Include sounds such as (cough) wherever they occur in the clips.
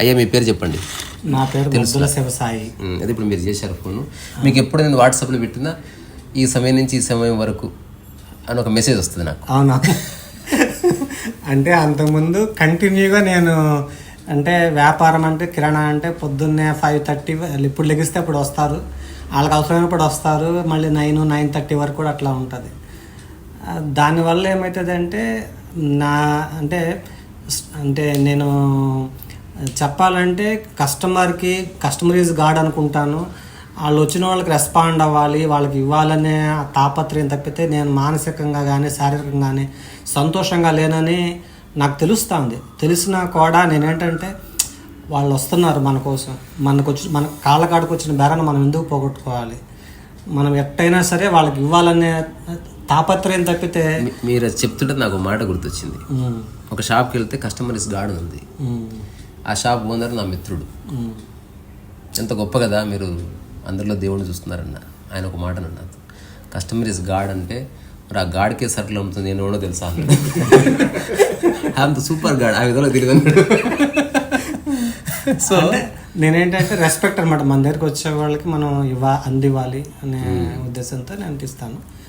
అయ్యా మీ పేరు చెప్పండి. నా పేరు ముద్దుల శివసాయి. అదే ఇప్పుడు మీరు చేశారు ఫోను. మీకు ఎప్పుడు నేను వాట్సాప్లో పెట్టినా ఈ సమయం నుంచి ఈ సమయం వరకు అని ఒక మెసేజ్ వస్తుంది నాకు. అవునా? అంటే అంతకుముందు కంటిన్యూగా నేను అంటే వ్యాపారం అంటే కిరాణా అంటే పొద్దున్నే ఫైవ్ థర్టీ ఇప్పుడు లెగిస్తే అప్పుడు వస్తారు. వాళ్ళకి అవసరమైనప్పుడు వస్తారు. మళ్ళీ నైన్ నైన్ థర్టీ వరకు కూడా అట్లా ఉంటుంది. దానివల్ల ఏమవుతుందంటే నా అంటే అంటే నేను చెప్పాలంటే కస్టమర్కి కస్టమర్ ఈజ్ గాడ్ అనుకుంటాను. వాళ్ళు వచ్చిన వాళ్ళకి రెస్పాండ్ అవ్వాలి వాళ్ళకి ఇవ్వాలనే తాపత్రయం తప్పితే నేను మానసికంగా కానీ శారీరకంగా కానీ సంతోషంగా లేనని నాకు తెలుస్తుంది. తెలిసినా కూడా నేనేంటంటే వాళ్ళు వస్తున్నారు మన కోసం. మనకు వచ్చి మన కాళ్ళకాడికి వచ్చిన బెరను మనం ఎందుకు పోగొట్టుకోవాలి? మనం ఎట్టయినా సరే వాళ్ళకి ఇవ్వాలనే తాపత్రయం తప్పితే మీరు చెప్తుంటే నాకు మాట గుర్తొచ్చింది. ఒక షాప్కి వెళ్తే కస్టమర్ ఇస్ గార్డ్ ఉంది. ఆ షాప్ ఓనర్ నా మిత్రుడు. ఎంత గొప్ప కదా మీరు అందరిలో దేవుడిని చూస్తున్నారన్న. ఆయన ఒక మాట అన్నారు కస్టమర్ ఇస్ గాడ్ అంటే మరి ఆ గాడ్కే సర్కిల్ అమ్ముతుంది నేను ఎవడో తెలుసా (laughs) అంత సూపర్ గాడ్ ఆ విధంగా తిరిగి (laughs) సో నేనేంటంటే రెస్పెక్ట్ అనమాట మన దగ్గరికి వచ్చే వాళ్ళకి మనం ఇవ్వ అందివ్వాలి అనే ఉద్దేశంతో నేను ఇస్తాను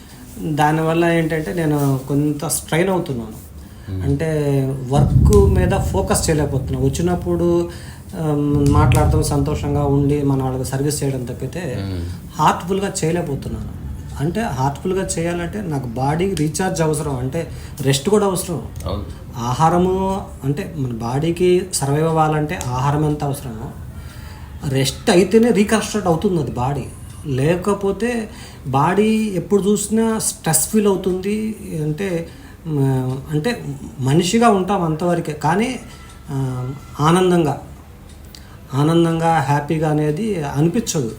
దానివల్ల ఏంటంటే నేను కొంత స్ట్రైన్ అవుతున్నాను. అంటే వర్క్ మీద ఫోకస్ చేయలేకపోతున్నాను వచ్చినప్పుడు ఆమ్, మాట్లాడతాం సంతోషంగా ఉండి మన వాళ్ళకి సర్వీస్ చేయడం తప్పితే హార్ట్ఫుల్గా చేయలేకపోతున్నాను. అంటే హార్ట్ఫుల్గా చేయాలంటే నాకు బాడీకి రీఛార్జ్ అవసరం. అంటే రెస్ట్ కూడా అవసరం. ఆహారము అంటే మన బాడీకి సర్వైవ్ అవ్వాలంటే ఆహారం ఎంత అవసరమో రెస్ట్ అయితేనే రీకన్స్ట్రక్ట్ అవుతుంది అది బాడీ. లేకపోతే బాడీ ఎప్పుడు చూసినా స్ట్రెస్ ఫీల్ అవుతుంది అంటే అంటే మనిషిగా ఉంటాం అంతవరకే కానీ ఆనందంగా ఆనందంగా హ్యాపీగా అనేది అనిపించదు.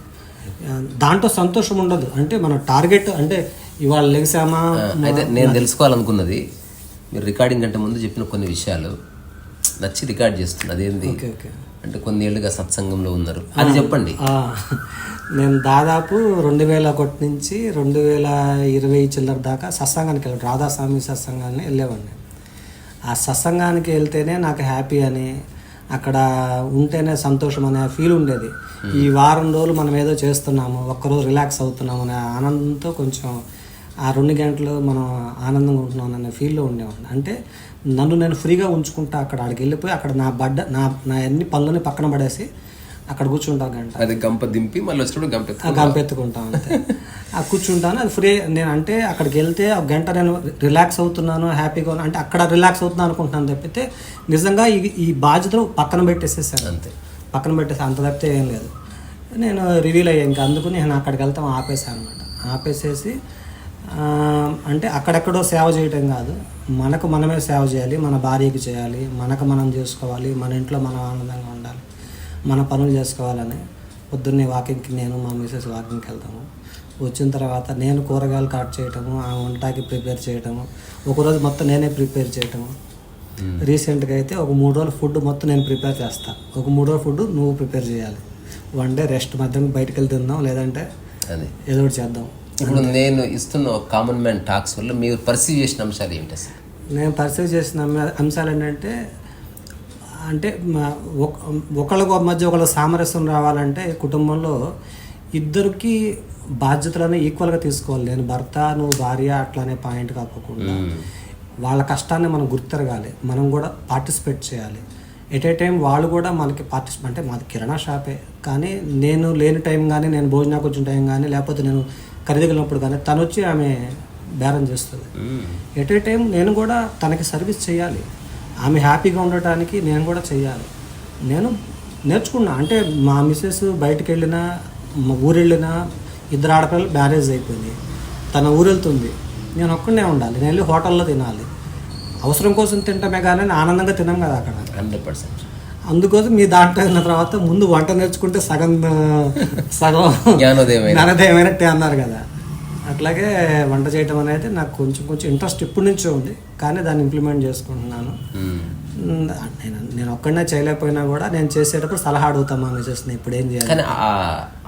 దాంట్లో సంతోషం ఉండదు. అంటే మన టార్గెట్ అంటే ఇవాళ లెగిసామా అయితే నేను తెలుసుకోవాలనుకున్నది మీరు రికార్డింగ్ కంటే ముందు చెప్పిన కొన్ని విషయాలు నచ్చి రికార్డ్ చేస్తున్నా అదేంది? Okay okay. అంటే కొన్ని ఏళ్ళుగా సత్సంగంలో ఉన్నారు. అది చెప్పండి. నేను దాదాపు రెండు వేల ఒకటి నుంచి రెండు వేల ఇరవై చిల్లర దాకా సత్సంగానికి వెళ్ళాను. రాధాస్వామి సత్సంగాన్ని వెళ్ళేవాడిని. ఆ సత్సంగానికి వెళ్తేనే నాకు హ్యాపీ అని అక్కడ ఉంటేనే సంతోషం అనే ఫీల్ ఉండేది. ఈ వారం రోజులు మనం ఏదో చేస్తున్నాము ఒక్కరోజు రిలాక్స్ అవుతున్నాము అనే ఆనందంతో కొంచెం ఆ రెండు గంటలు మనం ఆనందంగా ఉంటున్నాం అనే ఫీల్లో ఉండేవాడిని. అంటే నన్ను నేను ఫ్రీగా ఉంచుకుంటా అక్కడ అక్కడికి వెళ్ళిపోయి అక్కడ నా బడ్డ నా నా అన్ని పనులని పక్కన పడేసి అక్కడ కూర్చుంటా గంట. అది గంప దింపి మళ్ళీ వచ్చినప్పుడు గంప గంపెత్తుకుంటాం అంతే. ఆ కూర్చుంటాను అది ఫ్రీ నేను అంటే అక్కడికి వెళ్తే ఒక గంట నేను రిలాక్స్ అవుతున్నాను హ్యాపీగా అంటే అక్కడ రిలాక్స్ అవుతున్నాను అనుకుంటున్నాను తప్పితే నిజంగా ఈ ఈ బాధ్యతలు పక్కన పెట్టేసేసాను. అంతే. పక్కన పెట్టేసి అంత తప్పితే ఏం లేదు. నేను రివీల్ అయ్యాను ఇంకా అందుకు నేను అక్కడికి వెళ్తాం ఆపేసాను అనమాట ఆపేసేసి అంటే అక్కడెక్కడో సేవ చేయటం కాదు. మనకు మనమే సేవ చేయాలి మన భార్యకి చేయాలి మనకు మనం చేసుకోవాలి మన ఇంట్లో మనం ఆనందంగా ఉండాలి మన పనులు చేసుకోవాలని పొద్దున్నే వాకింగ్కి నేను మా మిసెస్ వాకింగ్కి వెళ్తాము. వచ్చిన తర్వాత నేను కూరగాయలు కట్ చేయటము ఆ వంటకి ప్రిపేర్ చేయటము ఒకరోజు మొత్తం నేనే ప్రిపేర్ చేయటము. రీసెంట్గా అయితే ఒక మూడు రోజులు ఫుడ్ మొత్తం నేను ప్రిపేర్ చేస్తాను ఒక మూడు రోజులు ఫుడ్ నువ్వు ప్రిపేర్ చేయాలి. వన్ డే రెస్ట్ మధ్యాహ్నం బయటకు వెళ్ళి తిందాం లేదంటే ఏదో ఒకటి చేద్దాం. ఇప్పుడు నేను ఇస్తున్న కామన్ మ్యాన్ టాక్స్ వల్ల మీరు పర్సీవ్ చేసిన అంశాలు ఏంటి అసలు? నేను పర్సీవ్ చేసిన అంశ- అంశాలు ఏంటంటే అంటే ఒకళ్ళ మధ్య ఒకళ్ళ సామరస్యం రావాలంటే కుటుంబంలో ఇద్దరికి బాధ్యతలను ఈక్వల్గా తీసుకోవాలి. నేను భర్త నువ్వు భార్య అట్లానే పాయింట్ కాకుండా వాళ్ళ కష్టాన్ని మనం గుర్తిరగాలి. మనం కూడా పార్టిసిపేట్ చేయాలి. ఎట్ ఏ టైం వాళ్ళు కూడా మనకి పార్టిసిపేట్ అంటే మాది కిరాణా షాపే. కానీ నేను లేని టైం కానీ నేను భోజనానికి వచ్చిన టైం కానీ లేకపోతే నేను ఖరీదుకెళ్ళినప్పుడు కానీ తను వచ్చి ఆమె బేరం చేస్తుంది. ఎట్ ఏ టైం నేను కూడా తనకి సర్వీస్ చేయాలి. ఆమె హ్యాపీగా ఉండటానికి నేను కూడా చేయాలి. నేను నేర్చుకున్నా. అంటే మా మిస్సెస్ బయటికి వెళ్ళినా మా ఊరు వెళ్ళినా ఇద్దరు ఆడపిల్లలు మ్యారేజ్ అయిపోయింది. తన ఊరు వెళ్తుంది. నేను ఒక్కడనే ఉండాలి. నేను వెళ్ళి హోటల్లో తినాలి. అవసరం కోసం తింటమే కానీ ఆనందంగా తినాం కదా అక్కడ. Hundred percent. అందుకోసం మీ దాంట్లో వెళ్ళిన తర్వాత ముందు వంట నేర్చుకుంటే సగం సగం. జ్ఞానోదయమైనట్టే అన్నారు కదా. అట్లాగే వంట చేయడం అనేది నాకు కొంచెం కొంచెం ఇంట్రెస్ట్ ఇప్పటి నుంచే ఉంది. కానీ దాన్ని ఇంప్లిమెంట్ చేసుకుంటున్నాను. నేను నేను ఒక్కడనే చేయలేకపోయినా కూడా నేను చేసేటప్పుడు సలహా అడుగుతాను మా మిసెస్ని ఇప్పుడు ఏం చేయాలి.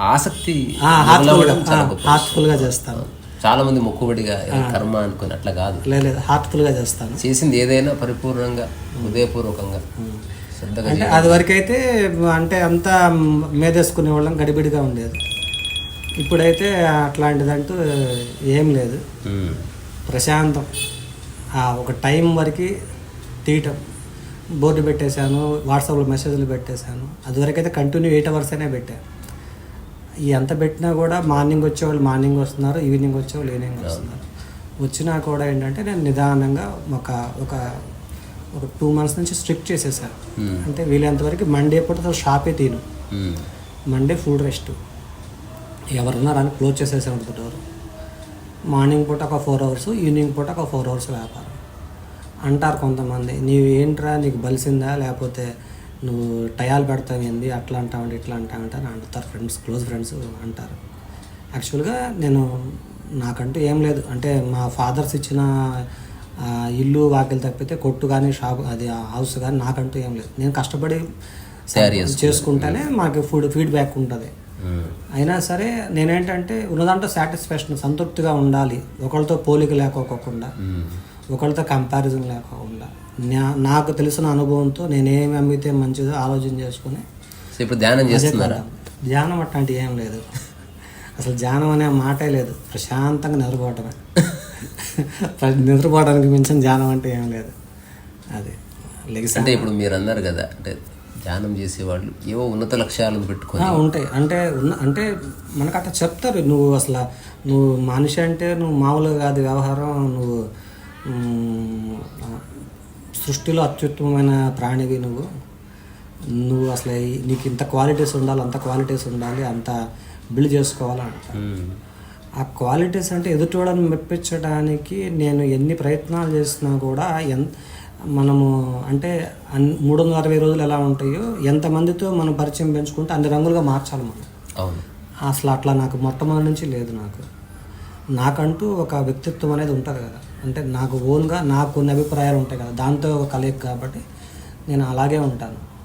ఆసక్తి హార్ట్ఫుల్గా చేస్తాను. చాలా మంది మొక్కుబడిగా కర్మ అనుకుని అట్లా కాదు. లేదు హార్ట్ఫుల్గా చేస్తాను. చేసింది ఏదైనా పరిపూర్ణంగా హృదయపూర్వకంగా. అంటే అది వరకైతే అంటే అంతా మేదేసుకునే వాళ్ళం గడిబిడిగా ఉండేది. ఇప్పుడైతే అట్లాంటిదంటూ ఏం లేదు. ప్రశాంతం. ఆ ఒక టైం వరకు తీయటం. బోర్డు పెట్టేశాను వాట్సాప్లో మెసేజ్లు పెట్టేశాను. అది వరకైతే కంటిన్యూ ఎయిట్ అవర్స్ అనే పెట్టాను ఈ ఎంత పెట్టినా కూడా మార్నింగ్ వచ్చేవాళ్ళు మార్నింగ్ వస్తున్నారు ఈవినింగ్ వచ్చేవాళ్ళు ఈవినింగ్ వస్తున్నారు. వచ్చినా కూడా ఏంటంటే నేను నిదానంగా ఒక ఒక ఒక టూ మంత్స్ నుంచి స్ట్రిక్ట్ చేసేసాను ఉమ్. అంటే వీలైనంత వరకు మండే పూట అసలు షాపే తీను ఉమ్. Monday full rest. ఎవరున్నారు అని క్లోజ్ చేసేసే డోర్ మార్నింగ్ పూట ఒక ఫోర్ అవర్స్ ఈవినింగ్ పూట ఒక ఫోర్ అవర్స్ వ్యాపారం. అంటారు కొంతమంది నీవు ఏంట్రా నీకు బలిసిందా? లేకపోతే నువ్వు టయాలు పెడతావేంది అట్లా అంటావంటే ఇట్లా అంటావంటే అని అంటారు ఫ్రెండ్స్ క్లోజ్ ఫ్రెండ్స్ అంటారు. యాక్చువల్గా నేను నాకంటూ ఏం లేదు. అంటే మా ఫాదర్స్ ఇచ్చిన ఇల్లు వాకిలు తప్పితే కొట్టు కానీ షాప్ అది హౌస్ కానీ నాకంటూ ఏం లేదు. నేను కష్టపడి చేసుకుంటేనే మాకు ఫుడ్ ఫీడ్బ్యాక్ ఉంటుంది. ఉమ్. అయినా సరే నేనేంటంటే ఉన్నదాంట్లో సాటిస్ఫాక్షన్ సంతృప్తిగా ఉండాలి. ఒకళ్ళతో పోలిక లేకోకుండా ఉమ్. ఒకళ్ళతో కంపారిజన్ లేకోకుండా. నా- నాకు తెలిసిన అనుభవంతో నేనేమి అమ్మితే మంచిదో ఆలోచన చేసుకుని ఇప్పుడు ధ్యానం చేస్తున్నారా? ధ్యానం అట్లాంటివి ఏం లేదు. (laughs) అసలు ధ్యానం అనే మాటే లేదు. ప్రశాంతంగా నిద్రపోవటమే. నిద్రపోవడానికి మించిన ధ్యానం అంటే ఏం లేదు. అది లెగిసా అంటే ఇప్పుడు మీరు అన్నారు కదా అంటే ధ్యానం చేసేవాళ్ళు ఏవో ఉన్నత లక్ష్యాలను పెట్టుకొని. ఉంటాయి. అంటే ఉన్న అంటే మనకు అట్లా చెప్తారు నువ్వు అసలు నువ్వు మనిషి అంటే నువ్వు మామూలుగా కాదు వ్యవహారం నువ్వు సృష్టిలో అత్యుత్తమమైన ప్రాణివి నువ్వు. నువ్వు అసలు నీకు ఇంత క్వాలిటీస్ ఉండాలి అంత క్వాలిటీస్ ఉండాలి అంత బిల్డ్ చేసుకోవాలి అంటారు ఉమ్. ఆ క్వాలిటీస్ అంటే ఎదుటివాళ్ళని మెప్పించడానికి నేను ఎన్ని ప్రయత్నాలు చేసినా కూడా ఎన్ మనము అంటే అన్ మూడు వందల అరవై రోజులు ఎలా ఉంటాయో ఎంతమందితో మనం పరిచయం పెంచుకుంటే అన్ని రంగులుగా మార్చాలి మనం. అవును. అసలు అట్లా నాకు మొట్టమొదటి నుంచి లేదు నాకు. నాకంటూ ఒక వ్యక్తిత్వం అనేది ఉంటుంది కదా. అంటే నాకు ఓన్గా నాకు కొన్ని అభిప్రాయాలు ఉంటాయి కదా. దాంతో ఒక కలయిక కాబట్టి నేను అలాగే ఉంటాను.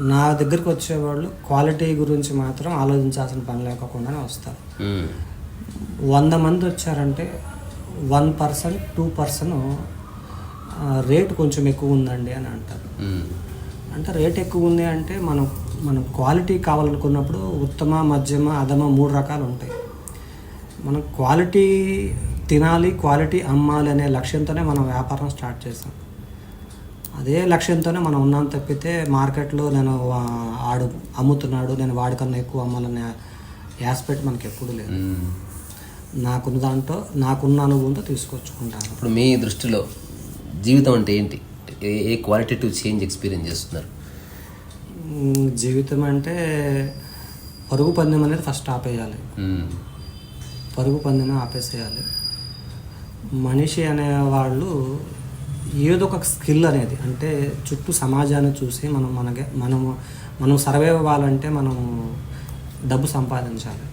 నా దగ్గరికి వచ్చేవాళ్ళు క్వాలిటీ గురించి మాత్రం ఆలోచించాల్సిన పని లేకుండానే వస్తారు. వంద మంది వచ్చారంటే one person two person rate కొంచెం ఎక్కువ ఉందండి అని అంటారు. అంటే రేట్ ఎక్కువ ఉంది అంటే మనం మనం క్వాలిటీ కావాలనుకున్నప్పుడు ఉత్తమ మధ్యమ అధమ మూడు రకాలు ఉంటాయి మనం క్వాలిటీ తినాలి క్వాలిటీ అమ్మాలి అనే లక్ష్యంతోనే మనం వ్యాపారం స్టార్ట్ చేసాం అదే లక్ష్యంతోనే మనం ఉన్నాం తప్పితే మార్కెట్లో నేను ఆడు అమ్ముతున్నాడు నేను వాడికన్నా ఎక్కువ అమ్మాలనే యాస్పెక్ట్ మనకి ఎప్పుడు లేదు. నాకున్న దాంట్లో నాకున్న అనుభవంతో తీసుకొచ్చుకుంటాను. ఇప్పుడు మీ దృష్టిలో జీవితం అంటే ఏంటి? ఏ క్వాలిటేటివ్ చేంజ్ ఎక్స్పీరియన్స్ చేస్తున్నారు? జీవితం అంటే పరుగు పందెం అనేది ఫస్ట్ ఆపేయాలి. పరుగు పందెం ఆపేసేయాలి. మనిషి అనేవాళ్ళు ఏదో ఒక స్కిల్ అనేది అంటే చుట్టూ సమాజాన్ని చూసి మనం మనకి మనము మనం సర్వైవ్ అవ్వాలంటే మనం డబ్బు సంపాదించాలి.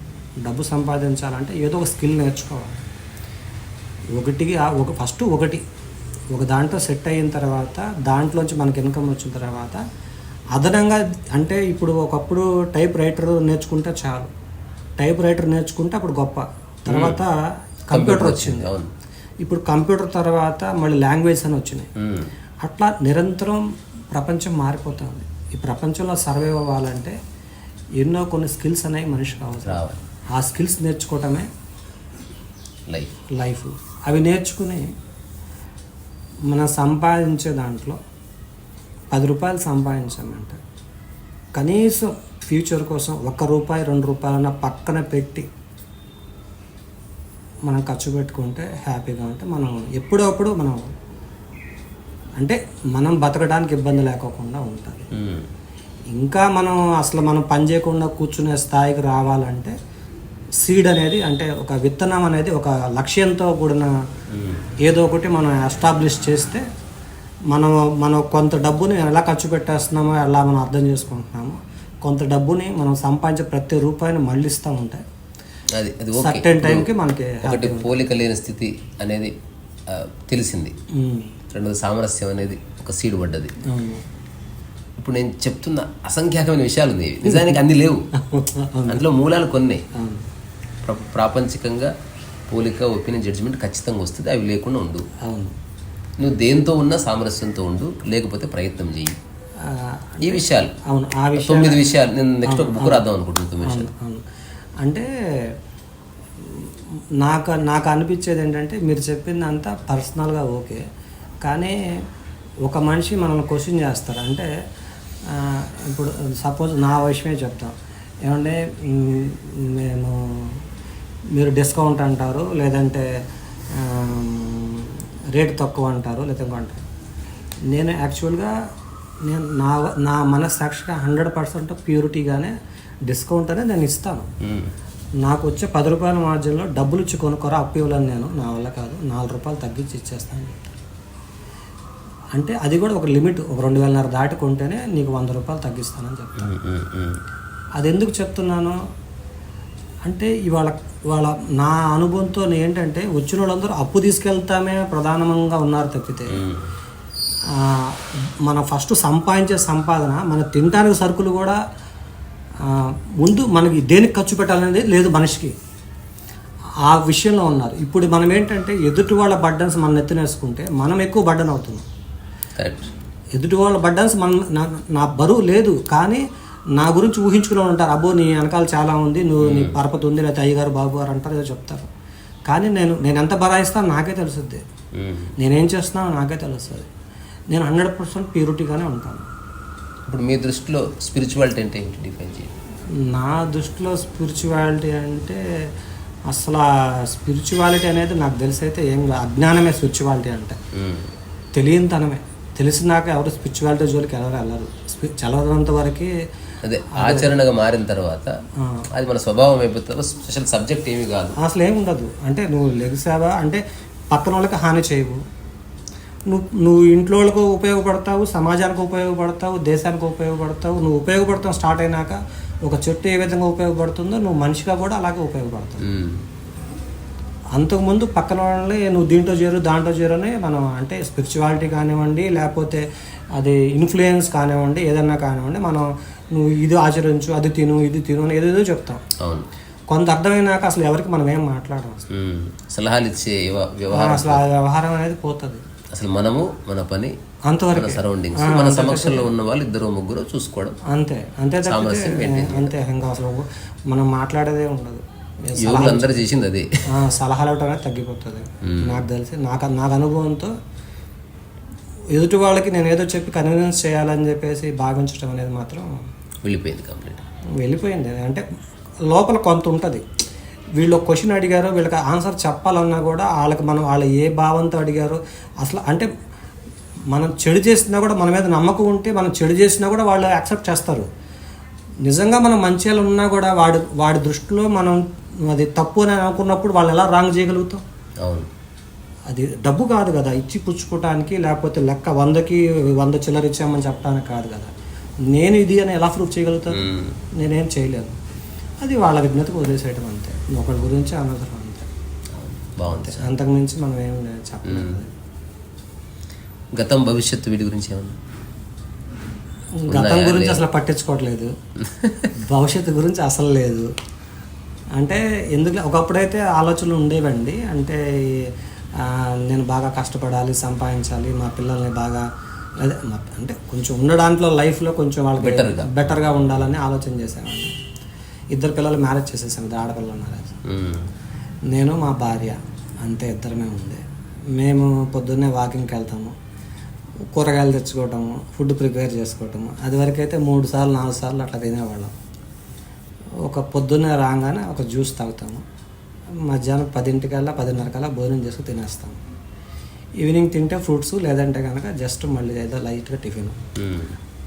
డబ్బు సంపాదించాలంటే ఏదో ఒక స్కిల్ నేర్చుకోవాలి. ఒకటికి ఒక ఫస్ట్ ఒకటి ఒక దాంట్లో సెట్ అయిన తర్వాత దాంట్లోంచి మనకి ఇన్కమ్ వచ్చిన తర్వాత అదనంగా అంటే ఇప్పుడు ఒకప్పుడు టైప్ రైటర్ నేర్చుకుంటే చాలు. టైప్ రైటర్ నేర్చుకుంటే అప్పుడు గొప్ప. తర్వాత కంప్యూటర్ వచ్చింది అవును. ఇప్పుడు కంప్యూటర్ తర్వాత మళ్ళీ లాంగ్వేజ్ అని వచ్చినాయి. అట్లా నిరంతరం ప్రపంచం మారిపోతుంది ఈ ప్రపంచంలో సర్వైవ్ అవ్వాలంటే ఎన్నో కొన్ని స్కిల్స్ అనేవి మనిషికి అవసరం రావాలి. ఆ స్కిల్స్ నేర్చుకోవటమే లైఫ్. లైఫ్. అవి నేర్చుకుని మనం సంపాదించే దాంట్లో పది రూపాయలు సంపాదించామంటే కనీసం ఫ్యూచర్ కోసం ఒక్క రూపాయి రెండు రూపాయలన్న పక్కన పెట్టి మనం ఖర్చు పెట్టుకుంటే హ్యాపీగా ఉంటే మనం ఎప్పుడప్పుడు మనం అంటే మనం బతకడానికి ఇబ్బంది లేకోకుండా ఉంటుంది ఉమ్. ఇంకా మనం అసలు మనం పని చేయకుండా కూర్చునే స్థాయికి రావాలంటే సీడ్ అనేది అంటే ఒక విత్తనం అనేది ఒక లక్ష్యంతో కూడిన ఉమ్. ఏదో ఒకటి మనం ఎస్టాబ్లిష్ చేస్తే మనం మనం కొంత డబ్బుని ఎలా ఖర్చు పెట్టేస్తున్నామో ఎలా మనం అర్థం చేసుకుంటున్నామో కొంత డబ్బుని మనం సంపాదించే ప్రతి రూపాయిని మళ్ళిస్తూ ఉంటాయి అది అది ఓకే సర్టెన్ టైంకి మనకి ఒకటి పోలిక లేని స్థితి అనేది తెలిసింది. రెండోది సామరస్యం అనేది ఒక సీడ్ పడ్డది. ఇప్పుడు నేను చెప్తున్న అసంఖ్యాకమైన విషయాలు ఉన్నాయి. నిజానికి అన్ని లేవు. అందులో మూలాలు కొన్ని. ప్రాపంచికంగా పోలిక ఒపీనియన్ జడ్జిమెంట్ ఖచ్చితంగా వస్తుంది. అవి లేకుండా ఉండు. నువ్వు దేంతో ఉన్నా సామరస్యంతో ఉండు. లేకపోతే ప్రయత్నం చెయ్యి. ఆ, ఈ విషయాలు. తొమ్మిది విషయాలు. నేను నెక్స్ట్ ఒక బుక్ రాద్దాం అనుకుంటున్నాను తొమ్మిది విషయాలు. అంటే నాకు నాకు అనిపించేది ఏంటంటే మీరు చెప్పింది అంతా పర్సనల్గా ఓకే. కానీ ఒక మనిషి మనల్ని క్వశ్చన్ చేస్తారు అంటే ఇప్పుడు సపోజ్ నా విషయమే చెప్తాం. ఏమంటే మేము మీరు డిస్కౌంట్ అంటారు లేదంటే రేట్ తక్కువ అంటారు లేదా అంటారు నేను యాక్చువల్గా నేను నా నా మనస్సాక్షిగా హండ్రెడ్ పర్సెంట్ ప్యూరిటీగానే డిస్కౌంట్ అనేది నేను ఇస్తాను. నాకు వచ్చే పది రూపాయల మార్జిన్లో డబ్బులు ఇచ్చి కొనుక్కోరా అప్పు ఇవ్వలేను నేను. నా వల్ల కాదు. నాలుగు రూపాయలు తగ్గించి ఇచ్చేస్తాను. అంటే అది కూడా ఒక లిమిట్. ఒక రెండు వేలన్నర దాటి కొంటేనే నీకు వంద రూపాయలు తగ్గిస్తానని చెప్తాను. అది ఎందుకు చెప్తున్నాను? అంటే ఇవాళ ఇవాళ నా అనుభవంతో ఏంటంటే వచ్చిన వాళ్ళందరూ అప్పు తీసుకెళ్తామే ప్రధానంగా ఉన్నారు తప్పితే మనం ఫస్ట్ సంపాదించే సంపాదన మన తినడానికి సరుకులు కూడా ముందు మనకి దేనికి ఖర్చు పెట్టాలనేది లేదు మనిషికి. ఆ విషయంలో ఉన్నారు. ఇప్పుడు మనం ఏంటంటే ఎదుటి వాళ్ళ బడ్డన్స్ మన నెత్తినేసుకుంటే మనం ఎక్కువ బడ్డన్ అవుతున్నాం. ఎదుటి వాళ్ళ బడ్డన్స్ మన నా బరువు లేదు కానీ నా గురించి ఊహించుకుని ఉంటారు. అబ్బో నీ వెనకాల చాలా ఉంది నువ్వు నీ పరపతి ఉంది లేకపోతే అయ్యగారు బాబు గారు అంటారు ఏదో చెప్తారు. కానీ నేను నేను ఎంత బరాయిస్తాను నాకే తెలుస్తుంది. మ్మ్. నేనేం చేస్తున్నానో నాకే తెలుస్తుంది. నేను హండ్రెడ్ పర్సెంట్ ప్యూరిటీగానే ఉంటాను. ఇప్పుడు మీ దృష్టిలో స్పిరిచువాలిటీ అంటే ఏంటి? డిఫైన్ చేయండి. నా దృష్టిలో స్పిరిచువాలిటీ అంటే అసలు స్పిరిచువాలిటీ అనేది నాకు తెలిసి అయితే ఏం. అజ్ఞానమే స్పిరిచువాలిటీ అంటే. తెలియనితనమే. తెలిసినాక ఎవరు స్పిరిచువాలిటీ జోలికి ఎవరు వెళ్ళరు. చదవనంత వరకు అదే ఆచరణగా మారిన తర్వాత అది మన స్వభావం అయిపోతుంది స్పెషల్ సబ్జెక్ట్ ఏమీ కాదు. అసలు ఏమి ఉండదు అంటే నువ్వు లెగిసావా? అంటే పక్కన వాళ్ళకి హాని చేయవు. నువ్వు నువ్వు ఇంట్లో వాళ్ళకు ఉపయోగపడతావు సమాజానికి ఉపయోగపడతావు దేశానికి ఉపయోగపడతావు నువ్వు ఉపయోగపడతావు స్టార్ట్ అయినాక ఒక చెట్టు ఏ విధంగా ఉపయోగపడుతుందో నువ్వు మనిషిగా కూడా అలాగే ఉపయోగపడతావు. అంతకుముందు పక్కన వాళ్ళని నువ్వు దీంట్లో చేరు దాంట్లో చేరు అని మనం అంటే స్పిరిచువాలిటీ కానివ్వండి లేకపోతే అది ఇన్ఫ్లుయెన్స్ కానివ్వండి ఏదన్నా కానివ్వండి మనం నువ్వు ఇది ఆచరించు అది తిను ఇది తిను అని ఏదేదో చెప్తాం అవును కొంత అర్థమైనాక అసలు ఎవరికి మనం ఏం. మ్మ్. సలహాలు ఇచ్చే అసలు ఆ వ్యవహారం అనేది పోతుంది అసలు మనము మన పని అంతవరకు. సరౌండింగ్స్ మన సమక్షంలో ఉన్న వాళ్ళు ఇద్దరు ముగ్గురు చూసుకోవడం అంతే అంతే సామరస్యం అంతే ఇంకా అసలు మనం మాట్లాడేదే ఉండదు. అందరూ చేసింది అదే. సలహాలు ఇవ్వటం అనేది తగ్గిపోతుంది. నాకు తెలిసి నాకు నాకు అనుభవంతో ఎదుటి వాళ్ళకి నేను ఏదో చెప్పి కన్వీనియన్స్ చేయాలని చెప్పేసి భావించడం అనేది మాత్రం వెళ్ళిపోయింది కంప్లీట్ వెళ్ళిపోయింది. అంటే లోపల కొంత ఉంటుంది. వీళ్ళు ఒక క్వశ్చన్ అడిగారు వీళ్ళకి ఆన్సర్ చెప్పాలన్నా కూడా వాళ్ళకి మనం వాళ్ళు ఏ భావంతో అడిగారు అసలు అంటే మనం చెడు చేసినా కూడా మన మీద నమ్మకం ఉంటే మనం చెడు చేసినా కూడా వాళ్ళు యాక్సెప్ట్ చేస్తారు. నిజంగా మనం మంచిగా ఉన్నా కూడా వాడి వాడి దృష్టిలో మనం అది తప్పు అని అనుకున్నప్పుడు వాళ్ళు ఎలా రాంగ్ చేయగలుగుతాం? అవును. అది డబ్బు కాదు కదా ఇచ్చి పుచ్చుకోవటానికి లేకపోతే లెక్క వందకి వంద చిల్లర ఇచ్చామని చెప్పడానికి కాదు కదా. నేను ఇది అని ఎలా ప్రూఫ్ చేయగలుగుతాను. నేనేం చేయలేను. అది వాళ్ళ విజ్ఞతకు వదిలేసేయటం అంతే. ఒకరి గురించి అనవసరం అంతే. బాగుంది. అంతకుమించి మనం ఏం చెప్పలేదు గతం భవిష్యత్తు వీటి గురించి ఏమన్నా? గతం గురించి అసలు పట్టించుకోవట్లేదు. భవిష్యత్తు గురించి అసలు లేదు. అంటే ఎందుకు ఒకప్పుడైతే ఆలోచనలు ఉండేవండి. అంటే నేను బాగా కష్టపడాలి సంపాదించాలి మా పిల్లల్ని బాగా అదే అంటే కొంచెం ఉన్న దాంట్లో లైఫ్లో కొంచెం వాళ్ళకి. బెటర్గా ఉండాలని ఆలోచన చేసేవాడిని. ఇద్దరు పిల్లలు మ్యారేజ్ చేసేసాను ఇద్దరు ఆడపిల్లలు మ్యారేజ్. నేను మా భార్య అంతే ఇద్దరమే ఉంది మేము పొద్దున్నే వాకింగ్కి వెళ్తాము కూరగాయలు తెచ్చుకోవటము ఫుడ్ ప్రిపేర్ చేసుకోవటము. అది వరకైతే మూడు సార్లు నాలుగు సార్లు అట్లా తినేవాళ్ళం. ఒక పొద్దున్నే రాగానే ఒక జ్యూస్ తాగుతాము. మధ్యాహ్నం పదింటికల్లా పదిన్నరకల్లా భోజనం చేసుకుని తినేస్తాము. ఈవినింగ్ తింటే ఫ్రూట్స్ లేదంటే కనుక జస్ట్ మళ్ళీ ఏదో లైట్గా tiffin.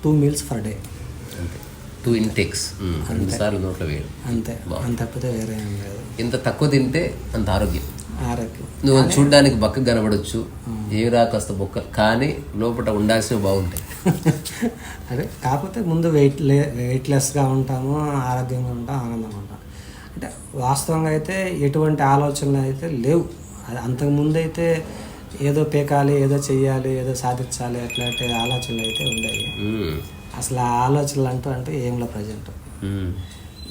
Two meals per day two intakes రెండు సార్లు నోట్లో వేయడం. అంతే. అంత తప్పితే వేరే ఏం లేదు. ఎంత తక్కువ తింటే అంత ఆరోగ్యం. ఆరోగ్యం. నువ్వు చూడడానికి కనబడొచ్చు. ఏమి రా కాస్త బొక్క. కానీ లోపల ఉండాల్సినవి బాగుంటాయి. (laughs) అదే కాకపోతే ముందు వెయిట్ లే వెయిట్లెస్గా ఉంటాము ఆరోగ్యంగా ఉంటాం ఆనందంగా ఉంటాం. అంటే వాస్తవంగా అయితే ఎటువంటి ఆలోచనలు అయితే లేవు. అది అంతకుముందు అయితే ఏదో పేకాలి ఏదో చెయ్యాలి ఏదో సాధించాలి అట్లాంటి ఆలోచనలు అయితే ఉండేవి. అసలు ఆ ఆలోచనలు అంటూ అంటే ఏంలో ప్రజెంట్.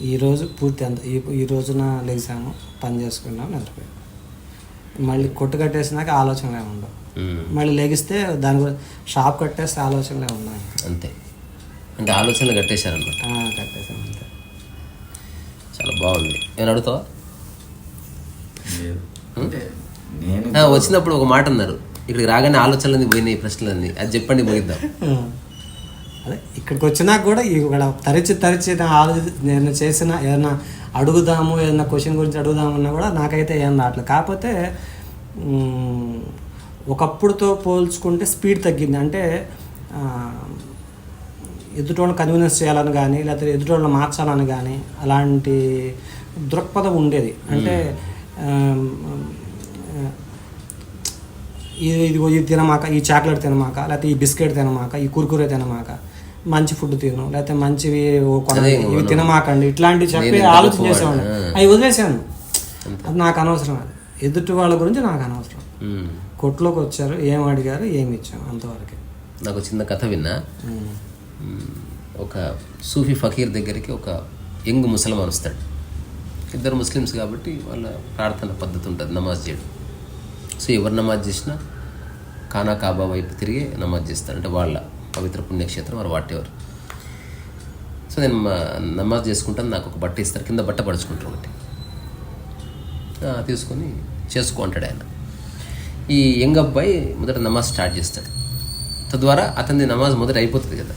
ఈరోజు పూర్తి అంత ఈ ఈ రోజున లేచాము పని చేసుకున్నాము నిద్రపోయాము మళ్ళీ కొట్టు కట్టేసినాక ఆలోచనలే ఉండవు. మళ్ళీ లెగిస్తే దాని గురించి షాప్ కట్టేస్తే ఆలోచనలే ఉన్నాయి అంతే. అంటే ఆలోచనలు కట్టేశారనమాట. ఆ, కట్టేసాం అంతే. చాలా బాగుంది. నేను అడుగుతావా? లేదు. అంటే నేను ఆ, వచ్చినప్పుడు ఒక మాట అన్నారు. ఇక్కడికి రాగానే ఆలోచనలన్నీ పోయినాయి ప్రశ్నలన్నీ. అది చెప్పండి ముగిద్దాం. ఆ. అదే? ఇక్కడికి వచ్చినాక కూడా ఇక్కడ తరిచి తరిచి నా ఆలోచి నేను చేసిన ఏదైనా అడుగుదాము ఏదైనా క్వశ్చన్ గురించి అడుగుదామన్నా కూడా నాకైతే ఏం రావట్లేదు. కాకపోతే ఒకప్పుడుతో పోల్చుకుంటే స్పీడ్ తగ్గింది. అంటే ఎదుటోళ్ళని కన్వీనియన్స్ చేయాలని కానీ లేకపోతే ఎదుటోళ్ళని మార్చాలని కానీ అలాంటి దృక్పథం ఉండేది. అంటే ఇది ఇదిగో ఇది తినమాక ఈ చాక్లెట్ తినమాక లేకపోతే ఈ బిస్కెట్ తినమాక ఈ కుర్కురే తినమాక మంచి ఫుడ్ తిను లేకపోతే మంచివి కొనండి, ఇవి తినమాకండి. ఇట్లాంటివి చెప్పి ఆలోచన. చేసేవాడిని. అవి వదిలేసాను అది నాకు అనవసరం అది. ఎదుటి వాళ్ళ గురించి నాకు అనవసరం. కొట్లోకి వచ్చారు ఏం అడిగారు ఏమి ఇచ్చాము అంతవరకే. నాకు చిన్న కథ విన్నా. ఒక సూఫీ ఫకీర్ దగ్గరికి ఒక యంగ్ ముసల్మాన్ వస్తాడు. ఇద్దరు ముస్లిమ్స్ కాబట్టి వాళ్ళ ప్రార్థన పద్ధతి ఉంటుంది నమాజ్ చేయడం. సో ఎవరు నమాజ్ చేసినా ఖానా కాబా వైపు తిరిగి నమాజ్ చేస్తారు. అంటే వాళ్ళ పవిత్ర పుణ్యక్షేత్రం వారు వాటెవర్ సో నేను నమాజ్ చేసుకుంటాను నాకు ఒక బట్ట ఇస్తారు కింద బట్ట పడుచుకుంటారు ఒకటి. తీసుకొని చేసుకో అంటాడు ఆయన. ఈ యంగ్ అబ్బాయి మొదట నమాజ్ స్టార్ట్ చేస్తాడు. తద్వారా అతని నమాజ్ మొదట అయిపోతుంది కదా.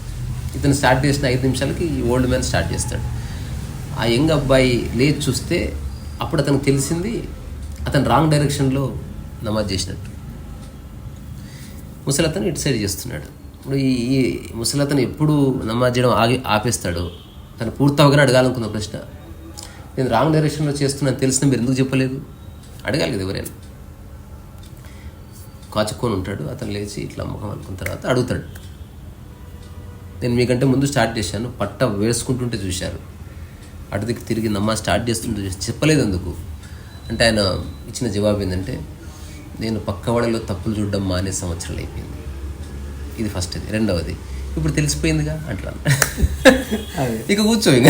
ఇతను స్టార్ట్ చేసిన ఐదు నిమిషాలకి ఈ ఓల్డ్ మ్యాన్ స్టార్ట్ చేస్తాడు. ఆ యంగ్ అబ్బాయి లేచి చూస్తే అప్పుడు అతనికి తెలిసింది అతను రాంగ్ డైరెక్షన్లో నమాజ్ చేసినట్టు. ముసలతను ఇటు సైడ్ చేస్తున్నాడు. ఇప్పుడు ఈ ముసలి ముసలతను ఎప్పుడు నమాజ్ చేయడం ఆగి ఆపేస్తాడు తను పూర్తి అవగానే అడగాలనుకున్న ప్రశ్న. నేను రాంగ్ డైరెక్షన్లో చేస్తున్నాను తెలిసిన మీరు ఎందుకు చెప్పలేదు? అడగాలి కదా ఎవరైనా. కాచుకొని ఉంటాడు అతను లేచి ఇట్లా ముఖం అనుకున్న తర్వాత అడుగుతాడు. నేను మీకంటే ముందు స్టార్ట్ చేశాను పట్ట వేసుకుంటుంటే చూశారు. అటుదికి తిరిగి నమ్మ స్టార్ట్ చేస్తుంటే చూసి చెప్పలేదు ఎందుకు? అంటే ఆయన ఇచ్చిన జవాబు ఏంటంటే నేను పక్కవాడలో తప్పులు చూడడం మానే సంవత్సరాలు అయిపోయింది. ఇది ఫస్ట్ ఇది రెండవది. ఇప్పుడు తెలిసిపోయిందిగా? అట్లా ఇక కూర్చో ఇక.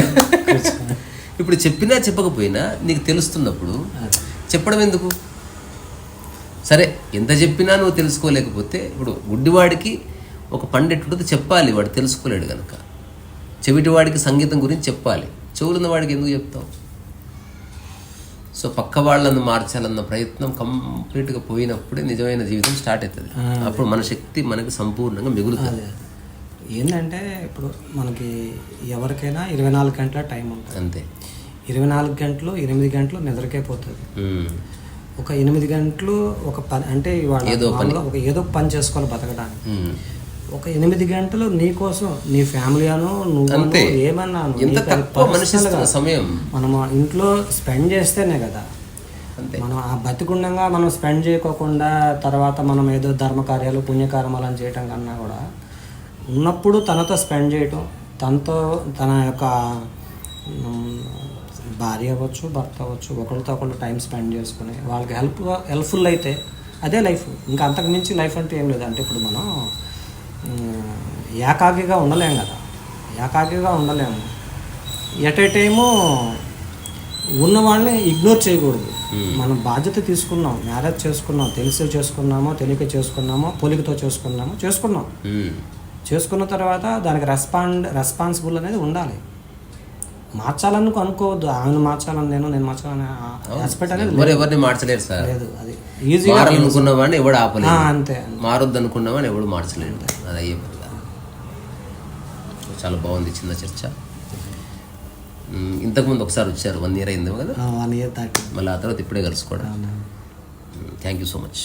ఇప్పుడు చెప్పినా చెప్పకపోయినా నీకు తెలుస్తున్నప్పుడు చెప్పడం ఎందుకు? సరే ఎంత చెప్పినా నువ్వు తెలుసుకోలేకపోతే ఇప్పుడు గుడ్డివాడికి ఒక పండితుడు చెప్పాలి వాడు తెలుసుకోలేడు కనుక చెవిటివాడికి సంగీతం గురించి చెప్పాలి. చెవులున్న వాడికి ఎందుకు చెప్తావు? సో పక్క వాళ్ళను మార్చాలన్న ప్రయత్నం కంప్లీట్గా పోయినప్పుడే నిజమైన జీవితం స్టార్ట్ అవుతుంది. అప్పుడు మన శక్తి మనకి సంపూర్ణంగా మిగులుతుంది. ఏంటంటే ఇప్పుడు మనకి ఎవరికైనా ఇరవై నాలుగు గంటల టైం ఉంటుంది. అంతే. ఇరవై నాలుగు గంటలు ఎనిమిది గంటలు నిద్రకే పోతుంది. ఒక ఎనిమిది గంటలు ఒక పని అంటే ఇవాళ ఏదో పని. మామూలుగా ఒక ఏదో పని చేసుకోవాలి బతకడానికి. ఒక ఎనిమిది గంటలు నీ కోసం నీ ఫ్యామిలీ అను నువ్వు ఇస్తున్న సమయం. మనం ఇంట్లో స్పెండ్ చేస్తేనే కదా. మనం ఆ బతికుండంగా మనం స్పెండ్ చేయకోకుండా తర్వాత మనం ఏదో ధర్మకార్యాలు పుణ్యకార్యాలు అని చేయటం కన్నా కూడా ఉన్నప్పుడు తనతో స్పెండ్ చేయటం తనతో తన యొక్క భార్య అవ్వచ్చు భర్త అవ్వచ్చు ఒకరితో ఒకళ్ళు టైం స్పెండ్ చేసుకుని వాళ్ళకి హెల్ప్ హెల్ప్ఫుల్ అయితే అదే లైఫ్ ఇంకా అంతకు మించి లైఫ్ అంటే ఏం లేదు. అంటే ఇప్పుడు మనం ఏకాకిగా ఉండలేం కదా. ఏకాకిగా ఉండలేము ఎట్ ఏ టైము ఉన్న వాళ్ళని ఇగ్నోర్ చేయకూడదు. మనం బాధ్యత తీసుకున్నాం మ్యారేజ్ చేసుకున్నాం తెలిసి చేసుకున్నామో తెలియక చేసుకున్నామో పోలికతో చేసుకున్నామో చేసుకున్నాం. చేసుకున్న తర్వాత దానికి రెస్పాండ్ రెస్పాన్సిబుల్ అనేది ఉండాలి. మార్చాలని అనుకోవద్దు. ఆమెను మార్చాలని నేను నేను మార్చాలని రెస్పెక్ట్ అనేది ఎవరు ఎవరిని మార్చలేరు సార్. లేదు అది ఈజీగా మారాలనుకున్న వాడిని ఎవడు ఆపలేదు. అంతే మారొద్దు అనుకున్న వాడిని ఎవడు మార్చలేడు. అది అయ్యే. చాలా బాగుంది చిన్న చర్చ. ఇంతకుముందు ఒకసారి వచ్చారు. వన్ ఇయర్ అయిందేమో కదా? వన్ ఇయర్ దాటి మళ్ళీ ఆ తర్వాత ఇప్పుడే కలుసుకోవడం. Thank you so much